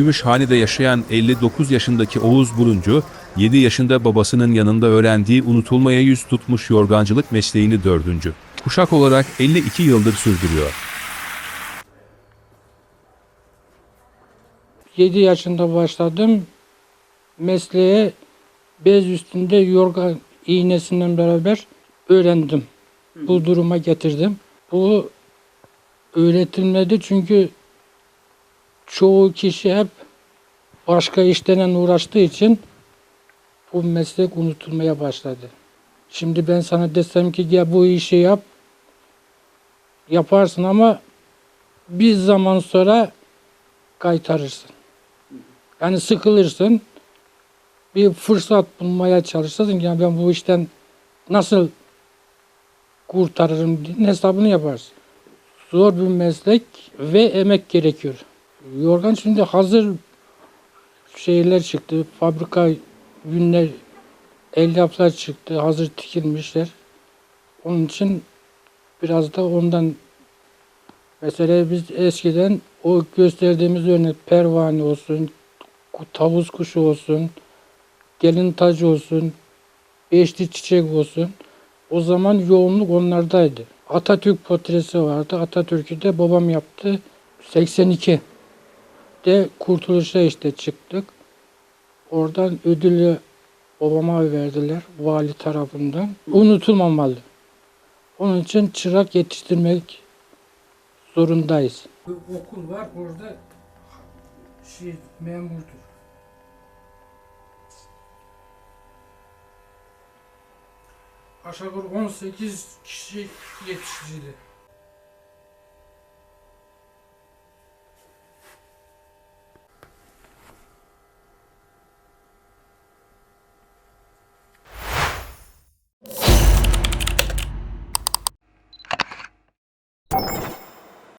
Gümüşhane'de yaşayan 59 yaşındaki Oğuz Buruncu, 7 yaşında babasının yanında öğrendiği unutulmaya yüz tutmuş yorgancılık mesleğini dördüncü. Kuşak olarak 52 yıldır sürdürüyor. 7 yaşında başladım. Mesleğe bez üstünde yorgan iğnesinden beraber öğrendim. Bu duruma getirdim. Bu öğretilmedi çünkü çoğu kişi hep başka işlerle uğraştığı için bu meslek unutulmaya başladı. Şimdi ben sana desem ki gel bu işi yap. Yaparsın ama bir zaman sonra kaytarırsın. Yani sıkılırsın. Bir fırsat bulmaya çalışırsın. Yani ben bu işten nasıl kurtarırım hesabını yaparsın. Zor bir meslek ve emek gerekiyor. Yorgan şimdi hazır şeyler çıktı. Fabrika ürünler, elyaflar çıktı. Hazır tikilmişler. Onun için biraz da ondan Mesela biz eskiden o gösterdiğimiz örnek pervane olsun, tavus kuşu olsun, gelin tacı olsun, beşli çiçek olsun. O zaman yoğunluk onlardaydı. Atatürk portresi vardı. Atatürk'ü de babam yaptı. 82 de kurtuluşa işte çıktık. Oradan ödülü babama verdiler vali tarafından. Unutulmamalı. Onun için çırak yetiştirmek zorundayız. Bir okul var orada şey memurdur. Aşağı yukarı 18 kişi yetiştirdi.